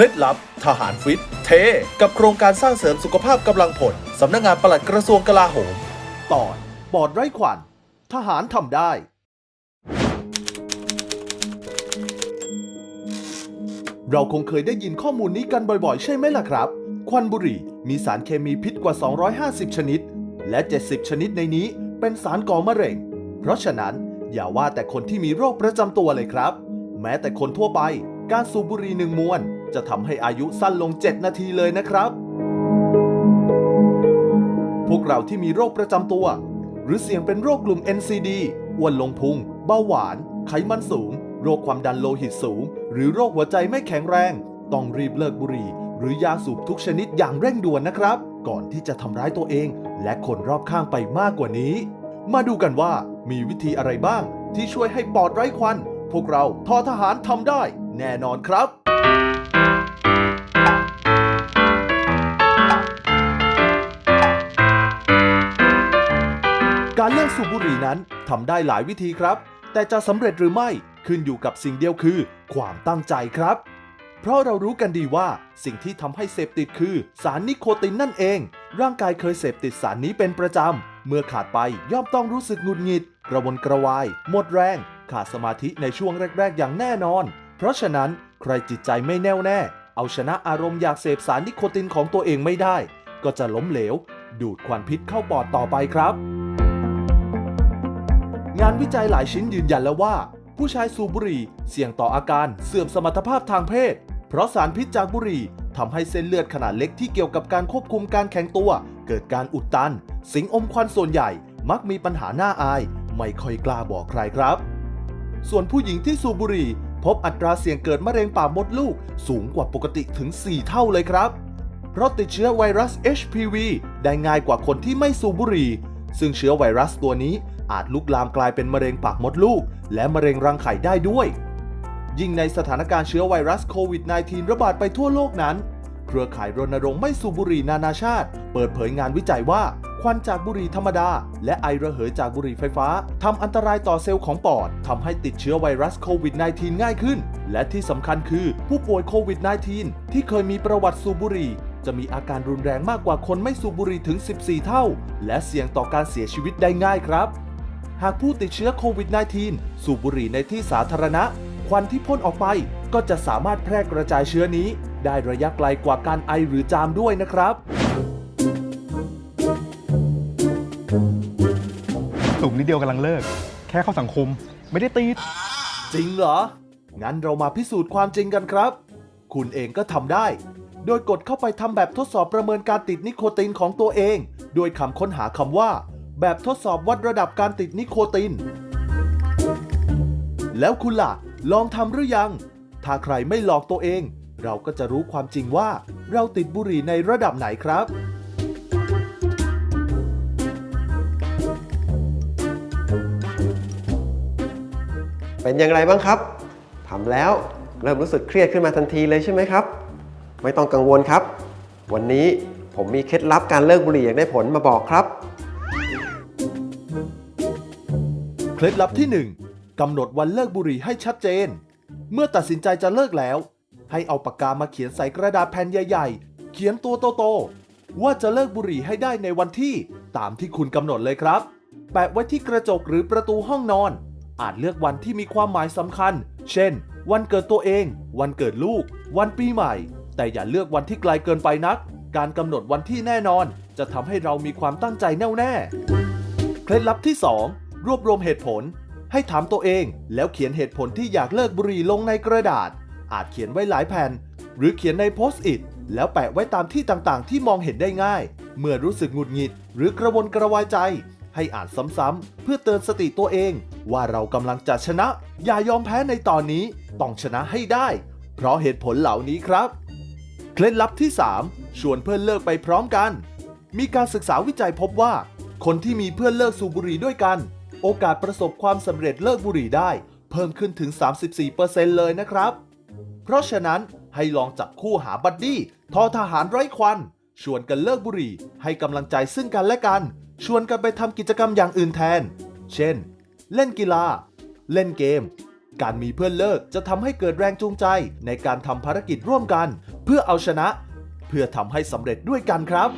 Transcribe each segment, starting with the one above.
ล็ดลับ ทหารฟิต เท กับโครงการสร้างเสริมสุขภาพกำลังผลสำนักงานปลัดกระทรวงกลาโหม ตอนปอดไร้ควันทหารทำได้ เราคงเคยได้ยินข้อมูลนี้กันบ่อยๆ ใช่ไหมล่ะครับ ควันบุหรี่มีสารเคมีพิษกว่า 250 ชนิด และ 70 ชนิดในนี้เป็นสารก่อมะเร็ง เพราะฉะนั้นอย่าว่าแต่คนที่มีโรคประจำตัวเลยครับ แม้แต่คนทั่วไปการสูบบุหรี่หนึ่งมวน จะทำให้อายุสั้นลง 7 นาทีเลยนะครับ พวกเราที่มีโรคประจำตัว หรือเสี่ยงเป็นโรคกลุ่ม NCD อ้วนลงพุง เบาหวาน ไขมันสูง โรคความดันโลหิตสูง หรือโรคหัวใจไม่แข็งแรง ต้องรีบเลิกบุหรี่ หรือยาสูบทุกชนิดอย่างเร่งด่วนนะครับ ก่อนที่จะทำร้ายตัวเอง และคนรอบข้างไปมากกว่านี้ มาดูกันว่ามีวิธีอะไรบ้าง ที่ช่วยให้ปอดไร้ควัน พวกเราทอทหารทำได้ แน่นอนครับ การเลิกสูบบุหรี่นั้นทำได้หลายวิธีครับ แต่จะสำเร็จหรือไม่ขึ้นอยู่กับสิ่งเดียวคือ ความตั้งใจครับ เพราะเรารู้กันดีว่าสิ่งที่ทำให้เสพติดคือ สารนิโคตินนั่นเอง ร่างกายเคยเสพติดสารนี้เป็นประจำเมื่อขาดไปย่อมต้องรู้สึกหงุดหงิด กระวนกระวาย หมดแรง ขาดสมาธิในช่วงแรก ๆ อย่างแน่นอน เพราะฉะนั้นใครจิตใจไม่แน่วแน่ เอาชนะอารมณ์อยากเสพสารนิโคตินของตัวเองไม่ได้ ก็จะล้มเหลว ดูดควันพิษเข้าปอดต่อไปครับ งานวิจัยหลายชิ้นยืนยันแล้วว่า ผู้ชายสูบบุหรี่เสี่ยงต่ออาการเสื่อมสมรรถภาพทางเพศ เพราะสารพิษจากบุหรี่ทำให้เส้นเลือดขนาดเล็กที่เกี่ยวกับการควบคุมการแข็งตัว เกิดการอุดตัน สิงอมควันส่วนใหญ่ มักมีปัญหาหน้าอาย ไม่ค่อยกล้าบอกใครครับ ส่วนผู้หญิงที่สูบบุหรี่พบอัตราเสี่ยงเกิดมะเร็งปากมดลูกสูงกว่าปกติถึง 4 เท่าเลยครับ เพราะติดเชื้อไวรัส HPV ได้ง่ายกว่าคนที่ไม่สูบบุหรี่ ซึ่งเชื้อไวรัสตัวนี้ อาจลุกลามกลายเป็นมะเร็งปากมดลูก และมะเร็งรังไข่ได้ด้วย ยิ่งในสถานการณ์เชื้อไวรัสโควิด -19 ระบาดไปทั่วโลกนั้น เครือข่ายรณรงค์ไม่สูบบุหรี่นานาชาติ เปิดเผยงานวิจัยว่าควันจากบุหรี่ธรรมดา และไอระเหยจากบุหรี่ไฟฟ้าทำอันตรายต่อเซลล์ของปอดทำให้ติดเชื้อไวรัสโควิด -19 ง่ายขึ้น และที่สำคัญคือผู้ป่วยโควิด -19 ที่เคยมีประวัติสูบบุหรี่ จะมีอาการรุนแรงมากกว่าคนไม่สูบบุหรี่ถึง 14 เท่า และเสี่ยงต่อการเสียชีวิตได้ง่ายครับ หากผู้ติดเชื้อโควิด -19 สูบบุหรี่ในที่สาธารณะ ควันที่พ่นออกไปก็จะสามารถแพร่กระจายเชื้อนี้ ได้ระยะไกลกว่าการไอหรือจามด้วยนะครับสูงนิดเดียวกำลังเลิก แค่เข้าสังคมไม่ได้ตีดจริงเหรอ งั้นเรามาพิสูจน์ความจริงกันครับ คุณเองก็ทำได้ โดยกดเข้าไปทำแบบทดสอบประเมินการติดนิโคตินของตัวเอง โดยคำค้นหาคำว่า แบบทดสอบวัดระดับการติดนิโคติน แล้วคุณล่ะ ลองทำหรือยัง ถ้าใครไม่หลอกตัวเอง เราก็จะรู้ความจริงว่า เราติดบุหรี่ในระดับไหนครับเป็นอย่างไรบ้างครับ ทำแล้วเริ่มรู้สึกเครียดขึ้นมาทันทีเลยใช่ไหมครับ ไม่ต้องกังวลครับ วันนี้ผมมีเคล็ดลับการเลิกบุหรี่อย่างได้ผลมาบอกครับ เคล็ดลับที่ 1กำหนดวันเลิกบุหรี่ให้ชัดเจน เมื่อตัดสินใจจะเลิกแล้ว ให้เอาปากกามาเขียนใส่กระดาษแผ่นใหญ่ ๆ เขียนตัวโตๆว่าจะเลิกบุหรี่ให้ได้ในวันที่ตามที่คุณกำหนดเลยครับ แปะไว้ที่กระจกหรือประตูห้องนอน อาจเลือกวันที่มีความหมายสำคัญ เช่น วันเกิดตัวเอง วันเกิดลูก วันปีใหม่ แต่อย่าเลือกวันที่ไกลเกินไปนัก การกำหนดวันที่แน่นอน จะทำให้เรามีความตั้งใจแน่วแน่ เคล็ดลับที่ 2 รวบรวมเหตุผล ให้ถามตัวเอง แล้วเขียนเหตุผลที่อยากเลิกบุหรี่ลงในกระดาษ อาจเขียนไว้หลายแผ่น หรือเขียนในโพสต์อิทแล้วแปะไว้ตามที่ต่างๆ ที่มองเห็นได้ง่าย เมื่อรู้สึกหงุดหงิด หรือกระวนกระวายใจ ให้อ่านซ้ำๆเพื่อเตือนสติตัวเอง ว่าเรากำลังจะชนะ อย่ายอมแพ้ในตอนนี้ ต้องชนะให้ได้ เพราะเหตุผลเหล่านี้ครับ เคล็ดลับที่ 3 ชวนเพื่อนเลิกไปพร้อมกัน มีการศึกษาวิจัยพบว่า คนที่มีเพื่อนเลิกสูบบุหรี่ด้วยกัน โอกาสประสบความสำเร็จเลิกบุหรี่ได้ เพิ่มขึ้นถึง 34%เลยนะครับ เพราะฉะนั้นให้ลองจับคู่หาบัดดี้ทอทหารไร้ควัน ชวนกันเลิกบุหรี่ ให้กำลังใจซึ่งกันและกัน ชวนกันไปทำกิจกรรมอย่างอื่นแทน เช่น เล่นกีฬา เล่นเกม การมีเพื่อนเลิกจะทำให้เกิดแรงจูงใจในการทำภารกิจร่วมกัน เพื่อเอาชนะ เพื่อทำให้สำเร็จด้วยกันครับ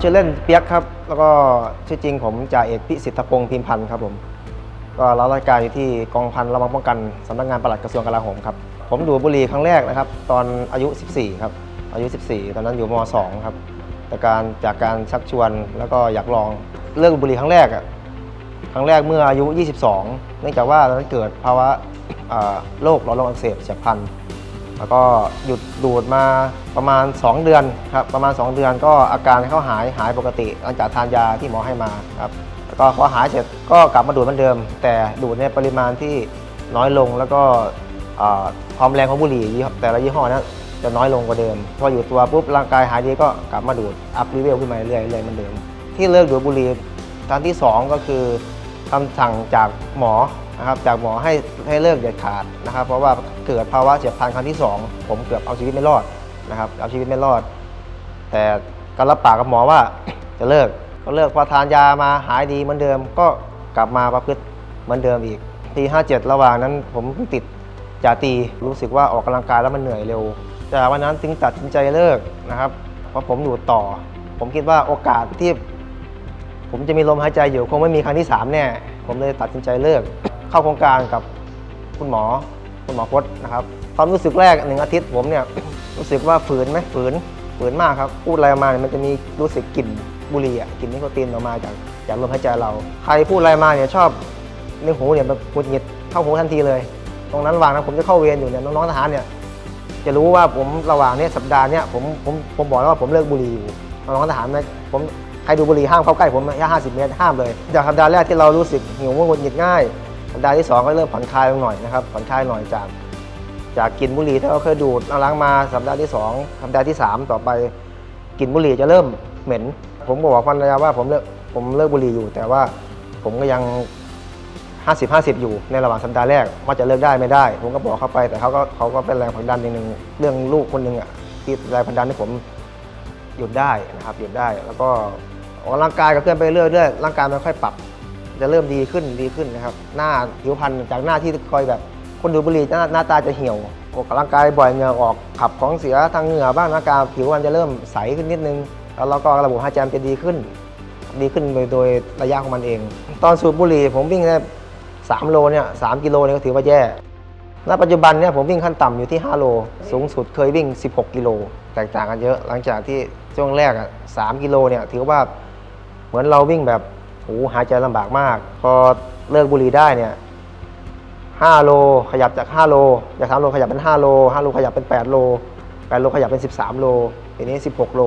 ชื่อเล่นเปียกครับ แล้วก็ชื่อจริงผมจ่าเอกพิสิทธพงศ์พิมพันธ์ครับผม ก็รับราชการอยู่ที่กองพันระวังป้องกันสำนักงานปลัดกระทรวงกลาโหมครับ ผมดูบุหรี่ครั้งแรกนะครับ ตอนอายุ 14 ครับ อายุ 14 ตอนนั้นอยู่ม 2 ครับ แต่การจากการชักชวนแล้วก็อยากลองเลิกบุหรี่ครั้งแรกอะครั้งแรกเมื่ออายุ 22 เนื่องจากว่าตอนนั้นเกิดภาวะโรคหลอดลมอักเสบเฉียบพลัน แล้วก็หยุดดูดมาประมาณ 2 เดือนครับประมาณ 2 เดือนก็อาการเขาหายหายปกติหลังจากทานยาที่หมอให้มาครับแล้วก็พอหายเสร็จก็กลับมาดูดเหมือนเดิม แต่ดูดในปริมาณที่น้อยลงแล้วก็ความแรงของบุหรี่แต่ละยี่ห้อนั้นจะน้อยลงกว่าเดิม พออยู่ตัวปุ๊บร่างกายหายดีก็กลับมาดูดอัพรีเวลขึ้นมาเรื่อยๆเหมือนเดิม ที่เลิกดูดบุหรี่ครั้งที่สองก็คือ คำสั่งจากหมอนะครับจากหมอให้ให้เลิกเด็ดขาดนะครับ เพราะว่าเกิดภาวะเฉียบพลันครั้งที่สองผมเกือบเอาชีวิตไม่รอดนะครับเอาชีวิตไม่รอด แต่ก็รับปากกับหมอว่าจะเลิกก็เลิกพอทานยามาหายดีเหมือนเดิม ก็กลับมาประพฤติเหมือนเดิมอีกปี57 ระหว่างนั้นผมติดจาตีรู้สึกว่าออกกำลังกายแล้วมันเหนื่อยเร็วจากวันนั้นจึงตัดสินใจเลิกนะครับ เพราะผมอยู่ต่อ ผมคิดว่าโอกาสที่ ผมจะมีลมหายใจอยู่คงไม่มีครั้งที่3แน่ผมเลยตัดสินใจเลิก เข้าโครงการกับคุณหมอคุณหมอพจน์นะครับความรู้สึกแรกหนึ่งอาทิตย์ผมเนี่ยรู้สึกว่าฝืนไหมฝืนฝืนมากครับพูดอะไรมาเนี่ยมันจะมีรู้สึกกลิ่นบุหรี่อะกลิ่นนิโคตินออกมาจากจากลมหายใจเรา ใครพูดอะไรมาเนี่ยชอบในหูเนี่ยแบบหงุดหงิดเข้าหูทันทีเลย ตรงนั้นวางนั้นผมจะเข้าเวรอยู่เนี่ยน้องๆทหารเนี่ยจะรู้ว่าผมระหว่างเนี้ยสัปดาห์เนี้ยผมผมผมบอกแล้วว่าผมเลิกบุหรี่อยู่น้องทหารนะผม ใครดูบุหรี่ห้ามเข้าใกล้ผมระยะ50เมตรห้ามเลย จากสัปดาห์แรกที่เรารู้สึกหิวหงุดหงิดง่ายสัปดาห์ที่สองก็เริ่มผ่อนคลายลงหน่อยนะครับผ่อนคลายหน่อยจากจากกินบุหรี่ที่เราเคยดูดล้างมาสัปดาห์ที่สองสัปดาห์ที่สามต่อไปกินบุหรี่จะเริ่มเหม็น ผมบอกภรรยาว่าผมเลิกผมเลิกบุหรี่อยู่ แต่ว่าผมก็ยัง 50 50 อยู่ในระหว่างสัปดาห์แรกว่าจะเลิกได้ไม่ได้ ผมก็บอกเขาไปแต่เขาก็เขาก็เป็นแรงผลักดันหนึ่งเรื่องลูกคนหนึ่งอะที่แรงผลักดันให้ผมหยุดได้นะครับหยุดได้แล้วก็ ออกกำลังกายกับเพื่อนไปเรื่อยเรื่อยร่างกายมันค่อยปรับ จะเริ่มดีขึ้นดีขึ้นนะครับ หน้าผิวพรรณจากหน้าที่คอยแบบ คนดูดบุหรี่หน้าหน้าตาจะเหี่ยวออกกำลังกายบ่อยเหงื่อออกขับของเสียทางเหงื่อบ้างหน้ากาผิวมันจะเริ่มใสขึ้นนิดนึง แล้วเราก็ระบบหายใจมันจะดีขึ้น ดีขึ้นโดยโดยระยะของมันเอง ตอนสูบบุหรี่ผมวิ่งได้สามโลเนี่ยสามกิโลเนี่ยก็ถือว่าแย่ณปัจจุบันเนี่ยผมวิ่งขั้นต่ำอยู่ที่ 5 โล สูงสุดเคยวิ่ง 16 กิโล แตกต่างกันเยอะ หลังจากที่ช่วงแรกอะ3กิโลเนี่ยถือว่า มือนเราวิ่งแบบโอ้หายใจลำบากมาก พอเลิกบุหรี่ได้เนี่ย5โลขยับจาก5โลจาก3โลขยับเป็น5โล5โลขยับเป็น8โล8โลขยับเป็น13โลทีนี้16โล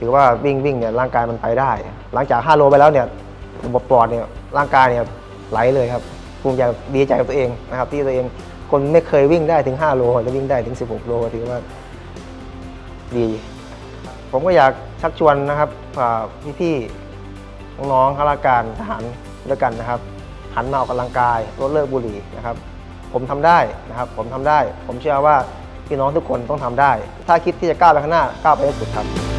ถือว่าวิ่งวิ่งเนี่ยร่างกายมันไปได้ หลังจาก5โลไปแล้วเนี่ยระบบปอดเนี่ยร่างกายเนี่ยไหลเลยครับภูมิใจดีใจกับตัวเองนะครับที่ตัวเองคนไม่เคยวิ่งได้ถึง 5 โลจะวิ่งได้ถึง 16 โลถือว่าดี ผมก็อยากชักชวนนะครับพี่ๆ น้องๆข้าราชการทหารด้วยกันนะครับ หันมาออกกำลังกายลดเลิกบุหรี่นะครับ ผมทำได้นะครับ ผมทำได้ ผมเชื่อว่าพี่น้องทุกคนต้องทำได้ ถ้าคิดที่จะก้าวไปข้างหน้าก้าวไปให้สุดครับ